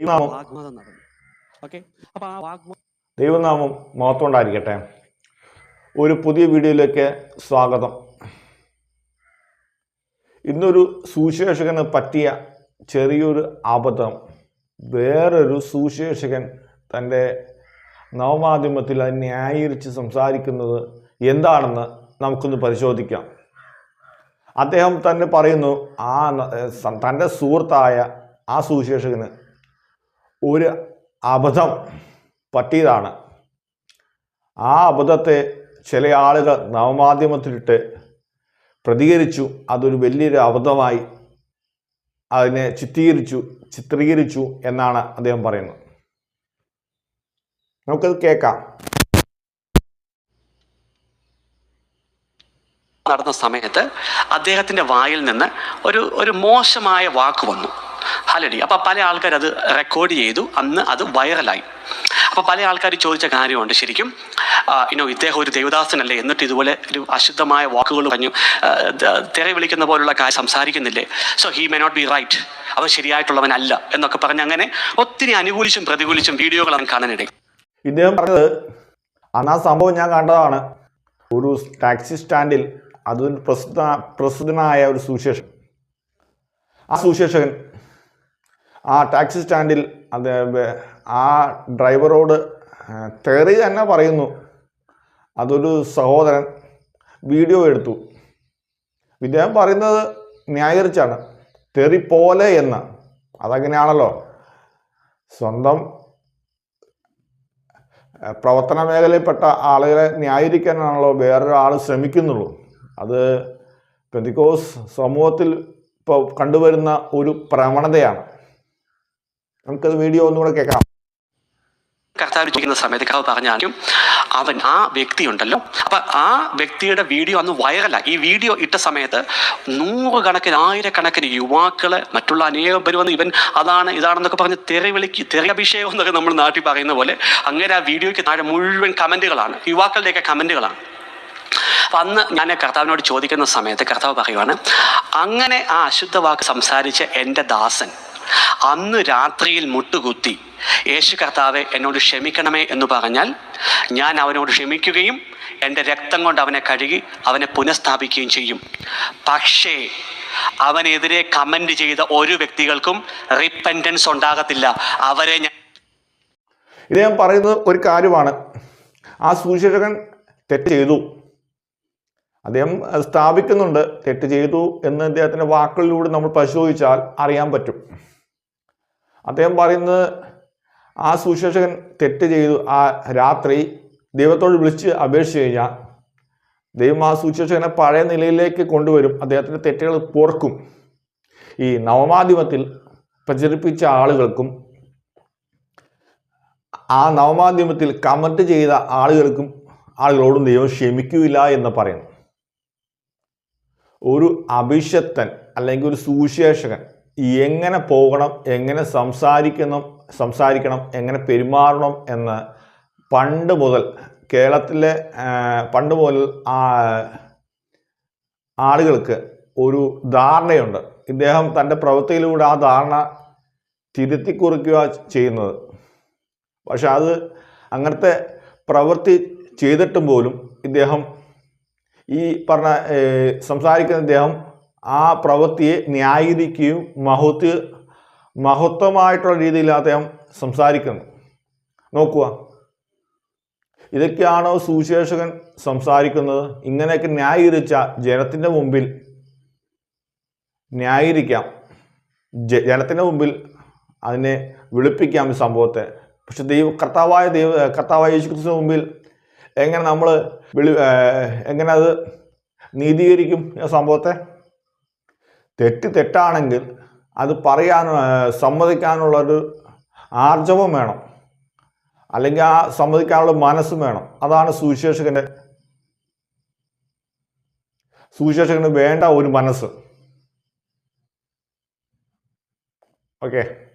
ദൈവനാമം വാഗ്വാദം നടന്നു. ഓക്കെ അപ്പൊ ആ വാഗ്വാദം ദൈവനാമം മഹത്വമുണ്ടായിരിക്കട്ടെ. ഒരു പുതിയ വീഡിയോയിലേക്ക് സ്വാഗതം. ഇന്നൊരു സുശേഷകന് പറ്റിയ ചെറിയൊരു അബദ്ധം. വേറൊരു സുശേഷകൻ തന്റെ നവമാധ്യമത്തിൽ അത് ന്യായീകരിച്ച് സംസാരിക്കുന്നത് എന്താണെന്ന് നമുക്കൊന്ന് പരിശോധിക്കാം. അദ്ദേഹം തന്നെ പറയുന്നു ആ തന്റെ സുഹൃത്തായ ആ സുവിശേഷകന് ഒരു അബദ്ധം പറ്റിയതാണ്. ആ അബദ്ധത്തെ ചില ആളുകൾ നവമാധ്യമത്തിലിട്ട് പ്രതികരിച്ചു. അതൊരു വലിയൊരു അബദ്ധമായി അതിനെ ചിത്രീകരിച്ചു ചിത്രീകരിച്ചു എന്നാണ് അദ്ദേഹം പറയുന്നത്. നമുക്കത് കേൾക്കാം. നടന്ന സമയത്ത് അദ്ദേഹത്തിന്റെ വായിൽ നിന്ന് ഒരു ഒരു മോശമായ വാക്ക് വന്നു. ഹലടി അപ്പോൾ പല ആൾക്കാർ അത് റെക്കോർഡ് ചെയ്തു. അന്ന് അത് വൈറലായി അപ്പോൾ പല ആൾക്കാർ ചോദിച്ച കാര്യമുണ്ട്. ശരിക്കും ഇനോ ഇദ്ദേഹം ഒരു ദേവദാസനല്ലേ? എന്നിട്ട് ഇതുപോലെ ഒരു അശുദ്ധമായ വാക്കുകൾ പറഞ്ഞു. തിര വിളിക്കുന്ന പോലുള്ള കാര്യം സംസാരിക്കുന്നില്ലേ? So he may not be right അവൻ ശരിയായിട്ടുള്ളവനല്ല എന്നൊക്കെ പറഞ്ഞ് അങ്ങനെ ഒത്തിരി അനുകൂലിച്ചും പ്രതികൂലിച്ചും വീഡിയോകൾ അവൻ കാണാനിടയിൽ ഇദ്ദേഹം പറഞ്ഞത് അന്ന് സംഭവം ഞാൻ കണ്ടതാണ്. ഒരു ടാക്സി സ്റ്റാൻഡിൽ അതൊരു പ്രസിദ്ധ പ്രസിദ്ധനായ ഒരു സുശേഷൻ ആ സുവിശേഷകൻ ആ ടാക്സി സ്റ്റാൻഡിൽ അത് ആ ഡ്രൈവറോട് തെറി തന്നെ പറയുന്നു. അതൊരു സഹോദരൻ വീഡിയോ എടുത്തു. ഇദ്ദേഹം പറയുന്നത് ന്യായീകരിച്ചാണ്. തെറി പോലെ എന്ന്. അതങ്ങനെയാണല്ലോ. സ്വന്തം പ്രവർത്തന മേഖലയിൽപ്പെട്ട ആളുകളെ ന്യായീകരിക്കാനാണല്ലോ വേറൊരാൾ ശ്രമിക്കുന്നുള്ളൂ. അത് പെന്തിക്കോസ് സമൂഹത്തിൽ ഇപ്പോൾ കണ്ടുവരുന്ന ഒരു പ്രവണതയാണ്. നമുക്കത് വീഡിയോ ഒന്നുകൂടെ കേൾക്കാം. കർത്താവ് ചോദിക്കുന്ന സമയത്ത് കർത്താവ് പറഞ്ഞാലും അവൻ ആ വ്യക്തി ഉണ്ടല്ലോ അപ്പൊ ആ വ്യക്തിയുടെ വീഡിയോ അന്ന് വൈറലായി ഈ വീഡിയോ ഇട്ട സമയത്ത് നൂറുകണക്കിന് ആയിരക്കണക്കിന് യുവാക്കൾ മറ്റുള്ള അനേകം പേര് വന്ന് ഇവൻ അതാണ് ഇതാണെന്നൊക്കെ പറഞ്ഞ് തെറി വിളിക്ക് തെറി അഭിഷേകം എന്നൊക്കെ നമ്മൾ നാട്ടിൽ പറയുന്ന പോലെ അങ്ങനെ ആ വീഡിയോയ്ക്ക് താഴെ മുഴുവൻ കമന്റുകളാണ്. യുവാക്കളുടെയൊക്കെ കമന്റുകളാണ്. അപ്പൊ അന്ന് ഞാൻ കർത്താവിനോട് ചോദിക്കുന്ന സമയത്ത് കർത്താവ് പറയുവാണ് അങ്ങനെ ആ അശുദ്ധ വാക്ക് സംസാരിച്ച എന്റെ ദാസൻ അന്ന് രാത്രിയിൽ മുട്ടുകുത്തി. യേശു കർത്താവെ എന്നോട് ക്ഷമിക്കണമേ എന്ന് പറഞ്ഞാൽ ഞാൻ അവനോട് ക്ഷമിക്കുകയും എന്റെ രക്തം കൊണ്ട് അവനെ കഴുകി അവനെ പുനഃസ്ഥാപിക്കുകയും ചെയ്യും. പക്ഷേ അവനെതിരെ കമന്റ് ചെയ്ത ഒരു വ്യക്തികൾക്കും റിപ്പൻഡൻസ് ഉണ്ടാകത്തില്ല. അവരെ ഞാൻ ഇദ്ദേഹം പറയുന്നത് ഒരു കാര്യമാണ്. ആ സുവിശേഷകൻ തെറ്റ് ചെയ്തു. അദ്ദേഹം സ്ഥാപിക്കുന്നുണ്ട്. തെറ്റ് ചെയ്തു എന്ന് അദ്ദേഹത്തിന്റെ വാക്കുകളിലൂടെ നമ്മൾ പരിശോധിച്ചാൽ അറിയാൻ പറ്റും. അദ്ദേഹം പറയുന്നത് ആ സുശേഷകൻ തെറ്റ് ചെയ്തു. ആ രാത്രി ദൈവത്തോട് വിളിച്ച് അപേക്ഷിച്ച് കഴിഞ്ഞാൽ ദൈവം ആ സുശേഷകനെ പഴയ നിലയിലേക്ക് കൊണ്ടുവരും. അദ്ദേഹത്തിന്റെ തെറ്റുകൾ പോർക്കും ഈ നവമാധ്യമത്തിൽ പ്രചരിപ്പിച്ച ആളുകൾക്കും ആ നവമാധ്യമത്തിൽ കമന്റ് ചെയ്ത ആളുകൾക്കും ആളുകളോടും ദൈവം ക്ഷമിക്കില്ല എന്ന് പറയുന്നു. ഒരു അഭിഷത്തൻ അല്ലെങ്കിൽ ഒരു സുവിശേഷകൻ എങ്ങനെ പോകണം എങ്ങനെ സംസാരിക്കണം സംസാരിക്കണം എങ്ങനെ പെരുമാറണം എന്ന് പണ്ട് മുതൽ കേരളത്തിലെ പണ്ട് മുതൽ ആളുകൾക്ക് ഒരു ധാരണയുണ്ട്. ഇദ്ദേഹം തന്റെ പ്രവൃത്തിയിലൂടെ ആ ധാരണ തിരുത്തി കുറിക്കുക ചെയ്യുന്നത്. പക്ഷെ അത് അങ്ങനത്തെ പ്രവൃത്തി ചെയ്തിട്ടും പോലും ഇദ്ദേഹം ഈ പറഞ്ഞ സംസാരിക്കുന്ന ഇദ്ദേഹം ആ പ്രവൃത്തിയെ ന്യായീകരിക്കുകയും മഹത്വ മഹത്വമായിട്ടുള്ള രീതിയിൽ അദ്ദേഹം സംസാരിക്കുന്നു. നോക്കുക. ഇതൊക്കെയാണോ സുവിശേഷകൻ സംസാരിക്കുന്നത്? ഇങ്ങനെയൊക്കെ ന്യായീകരിച്ച ജനത്തിന്റെ മുമ്പിൽ ന്യായീകരിക്കാം. ജനത്തിന്റെ മുമ്പിൽ അതിനെ വിളിപ്പിക്കാം ഈ സംഭവത്തെ. പക്ഷെ ദൈവ കർത്താവായ ദൈവ കർത്താവായ യേശുക്രിസ്തു മുമ്പിൽ എങ്ങനെ നമ്മൾ വിളി എങ്ങനെ അത് നീതീകരിക്കും ഈ സംഭവത്തെ? തെറ്റ് തെറ്റാണെങ്കിൽ അത് പറയാൻ സമ്മതിക്കാനുള്ളൊരു ആർജവം വേണം. അല്ലെങ്കിൽ ആ സമ്മതിക്കാനുള്ള മനസ്സും വേണം. അതാണ് സുവിശേഷകന്റെ സുവിശേഷകന് വേണ്ട ഒരു മനസ്സ്. ഓക്കെ?